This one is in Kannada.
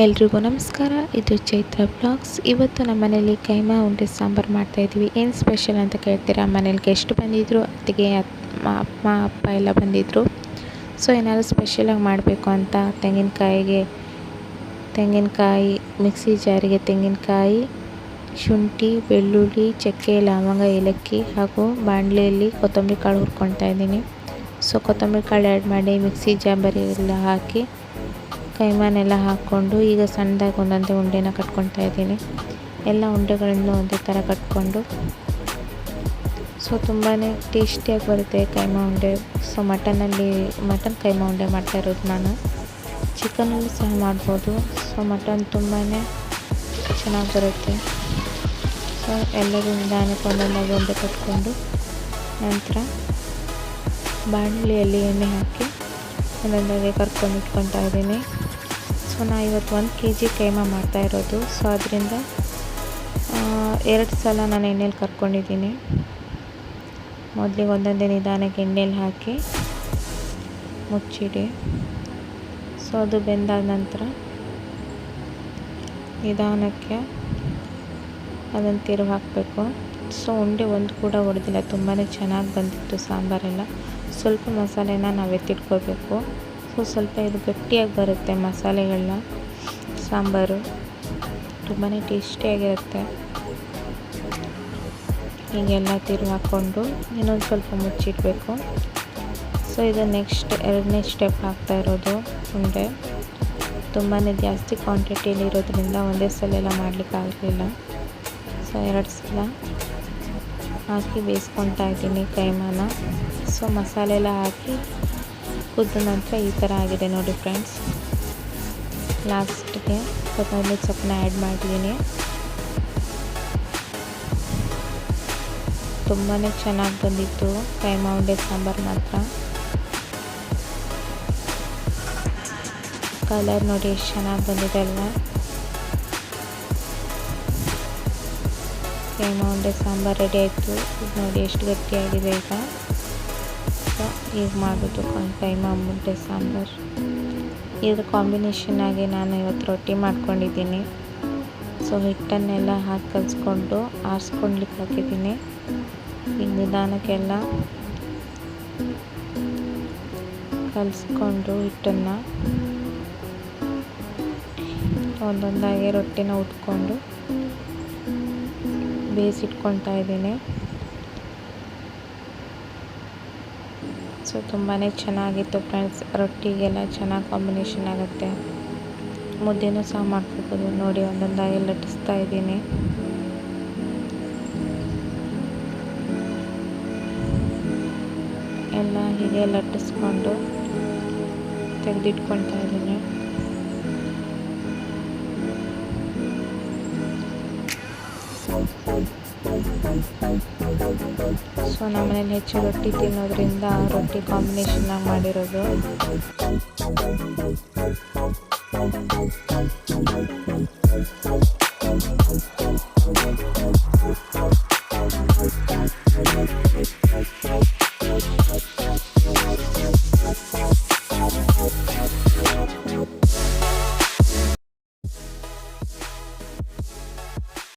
ಎಲ್ರಿಗೂ ನಮಸ್ಕಾರ. ಇದು ಚೈತ್ರ ಬ್ಲಾಗ್ಸ್. ಇವತ್ತು ನಮ್ಮ ಮನೇಲಿ ಕೈಮಾ ಉಂಡೆ ಸಾಂಬಾರು ಮಾಡ್ತಾಯಿದ್ವಿ ಏನು ಸ್ಪೆಷಲ್ ಅಂತ ಕೇಳ್ತೀರಾ? ಮನೇಲಿ ಗೆಸ್ಟ್ ಬಂದಿದ್ದರು ಅತ್ತಿಗೆ ಅಮ್ಮ, ಅಪ್ಪ ಎಲ್ಲ ಬಂದಿದ್ದರು ಸೊ ಏನಾದರೂ ಸ್ಪೆಷಲಾಗಿ ಮಾಡಬೇಕು ಅಂತ ತೆಂಗಿನಕಾಯಿಗೆ ತೆಂಗಿನಕಾಯಿ, ಮಿಕ್ಸಿ ಜಾರಿಗೆ ತೆಂಗಿನಕಾಯಿ, ಶುಂಠಿ, ಬೆಳ್ಳುಳ್ಳಿ, ಚಕ್ಕೆ, ಲವಂಗ, ಏಲಕ್ಕಿ ಹಾಗೂ ಬಾಣಲೆಯಲ್ಲಿ ಕೊತ್ತಂಬರಿ ಕಾಳು ಹುರ್ಕೊಳ್ತಾ ಇದ್ದೀನಿ. ಸೊ ಕೊತ್ತಂಬರಿ ಕಾಳು ಆ್ಯಡ್ ಮಾಡಿ ಮಿಕ್ಸಿ ಜಾಂಬರಿ ಎಲ್ಲ ಹಾಕಿ ಕೈಮಾನೆಲ್ಲ ಹಾಕ್ಕೊಂಡು ಈಗ ಸಣ್ಣದಾಗಿ ಒಂದೊಂದೇ ಉಂಡೆನ ಕಟ್ಕೊಳ್ತಾ ಇದ್ದೀನಿ. ಎಲ್ಲ ಉಂಡೆಗಳನ್ನು ಒಂದೇ ಥರ ಕಟ್ಕೊಂಡು. ಸೊ ತುಂಬಾ ಟೇಸ್ಟಿಯಾಗಿ ಬರುತ್ತೆ ಕೈಮಾ ಉಂಡೆ. ಸೊ ಮಟನಲ್ಲಿ, ಮಟನ್ ಕೈಮಾ ಉಂಡೆ ಮಾಡ್ತಾ ಇರೋದು ನಾನು. ಚಿಕನಲ್ಲಿ ಸಹ ಮಾಡ್ಬೋದು. ಸೊ ಮಟನ್ ತುಂಬಾ ಚೆನ್ನಾಗಿ ಬರುತ್ತೆ. ಸೊ ಎಲ್ಲರೂ ನಿಧಾನಕ್ಕೆ ಒಂದೊಂದಾಗಿ ಉಂಡೆ ಕಟ್ಕೊಂಡು. ನಂತರ ಬಾಣಲಿಯಲ್ಲಿ ಎಣ್ಣೆ ಹಾಕಿ, ಒಂದೊಂದಾಗಿ ಕರ್ಕೊಂಡು ಇಟ್ಕೊತಾ ಇದ್ದೀನಿ. ಸೊ ನಾ ಇವತ್ತು ಒಂದು ಕೆ ಜಿ ಕೈಮಾ ಮಾಡ್ತಾ ಇರೋದು. ಸೊ ಅದರಿಂದ ಎರಡು ಸಲ ನಾನು ಎಣ್ಣೆಲಿ ಕರ್ಕೊಂಡಿದ್ದೀನಿ. ಮೊದಲಿಗೆ ಒಂದೊಂದೇ ನಿಧಾನಕ್ಕೆ ಎಣ್ಣೆಲಿ ಹಾಕಿ ಮುಚ್ಚಿಡಿ. ಸೊ ಅದು ಬೆಂದಾದ ನಂತರ ನಿಧಾನಕ್ಕೆ ಅದನ್ನು ತಿರುವು ಹಾಕಬೇಕು. ಸೊ ಉಂಡೆ ಒಂದು ಕೂಡ ಹೊಡೆದಿಲ್ಲ ತುಂಬಾ ಚೆನ್ನಾಗಿ ಬಂದಿತ್ತು ಸಾಂಬಾರೆಲ್ಲ. ಸ್ವಲ್ಪ ಮಸಾಲೆನ ನಾವು ಎತ್ತಿಟ್ಕೋಬೇಕು ಸೊ ಸ್ವಲ್ಪ ಇದು ಗಟ್ಟಿಯಾಗಿ ಬರುತ್ತೆ ಮಸಾಲೆಗಳನ್ನ. ಸಾಂಬಾರು ತುಂಬಾ ಟೇಸ್ಟಿಯಾಗಿರುತ್ತೆ. ಹೀಗೆಲ್ಲ ತಿರು ಹಾಕ್ಕೊಂಡು ಇನ್ನೊಂದು ಸ್ವಲ್ಪ ಮುಚ್ಚಿಡಬೇಕು. ಸೊ ಇದು ನೆಕ್ಸ್ಟ್ ಎರಡನೇ ಸ್ಟೆಪ್ ಹಾಕ್ತಾ ಇರೋದು. ಉಂಡೆ ತುಂಬಾ ಜಾಸ್ತಿ ಕ್ವಾಂಟಿಟಿಯಲ್ಲಿ ಇರೋದ್ರಿಂದ ಒಂದೇ ಸಲ ಎಲ್ಲ ಮಾಡಲಿಕ್ಕೆ ಆಗಲಿಲ್ಲ. ಸೊ ಎರಡು ಸಲ ಹಾಕಿ ಬೇಯಿಸ್ಕೊತಾ ಇದ್ದೀನಿ ಕೈಮಾನ. ಸೊ ಮಸಾಲೆ ಎಲ್ಲ ಹಾಕಿ ಕುದ್ದ ನಂತರ ಈ ಥರ ಆಗಿದೆ ನೋಡಿ ಫ್ರೆಂಡ್ಸ್. ಲಾಸ್ಟ್ಗೆ ಕೊತ್ತಂಬರಿ ಸೊಪ್ಪನ್ನ ಆ್ಯಡ್ ಮಾಡಿದ್ದೀನಿ. ತುಂಬಾ ಚೆನ್ನಾಗಿ ಬಂದಿತ್ತು. ಫ್ರೈ ಉಂಡೆ ಸಾಂಬಾರು ಮಾತ್ರ. ಕಲರ್ ನೋಡಿ ಎಷ್ಟು ಚೆನ್ನಾಗಿ ಬಂದಿದೆ ಅಲ್ಲ ಫ್ರೈ ಉಂಡೆ ಸಾಂಬಾರು ರೆಡಿ ಆಯಿತು. ನೋಡಿ ಎಷ್ಟು ಗಟ್ಟಿಯಾಗಿದೆ ಈಗ. ಸೊ ಈಗ ಮಾಡೋದು ಕೈಮಾ ಉಂಡೆ ಸಾಂಬಾರು. ಇದ್ರ ಕಾಂಬಿನೇಷನಾಗಿ ನಾನು ಇವತ್ತು ರೊಟ್ಟಿ ಮಾಡ್ಕೊಂಡಿದ್ದೀನಿ. ಸೊ ಹಿಟ್ಟನ್ನೆಲ್ಲ ಹಾಕಿ ಕಲಿಸ್ಕೊಂಡು ಆರಿಸ್ಕೊಳ್ಲಿಕ್ಕೆ ಹಾಕಿದ್ದೀನಿ. ಈಗ ನಿಧಾನಕ್ಕೆಲ್ಲ ಕಲಿಸ್ಕೊಂಡು ಹಿಟ್ಟನ್ನು ಒಂದೊಂದಾಗಿ ರೊಟ್ಟಿನ ಉಟ್ಕೊಂಡು ಬೇಯಿಸಿಟ್ಕೊಳ್ತಾ ಇದ್ದೀನಿ. ಸೊ ತುಂಬಾ ಚೆನ್ನಾಗಿತ್ತು ಫ್ರೆಂಡ್ಸ್. ರೊಟ್ಟಿಗೆಲ್ಲ ಚೆನ್ನಾಗಿ ಕಾಂಬಿನೇಷನ್ ಆಗುತ್ತೆ. ಮುದ್ದೆನೂ ಸಹ ಮಾಡ್ಕೋಬೋದು. ನೋಡಿ, ಒಂದೊಂದಾಗಿ ಲಟ್ಟಿಸ್ತಾ ಇದ್ದೀನಿ. ಎಲ್ಲ ಹೀಗೆ ಲಟ್ಟಿಸ್ಕೊಂಡು ತೆಗೆದಿಟ್ಕೊಳ್ತಾ ಇದ್ದೀನಿ. ಸೊ ನಮ್ಮನೇಲಿ ಹೆಚ್ಚು ರೊಟ್ಟಿ ತಿನ್ನೋದ್ರಿಂದ ರೊಟ್ಟಿ ಕಾಂಬಿನೇಷನ್ನಾಗಿ ಮಾಡಿರೋದು.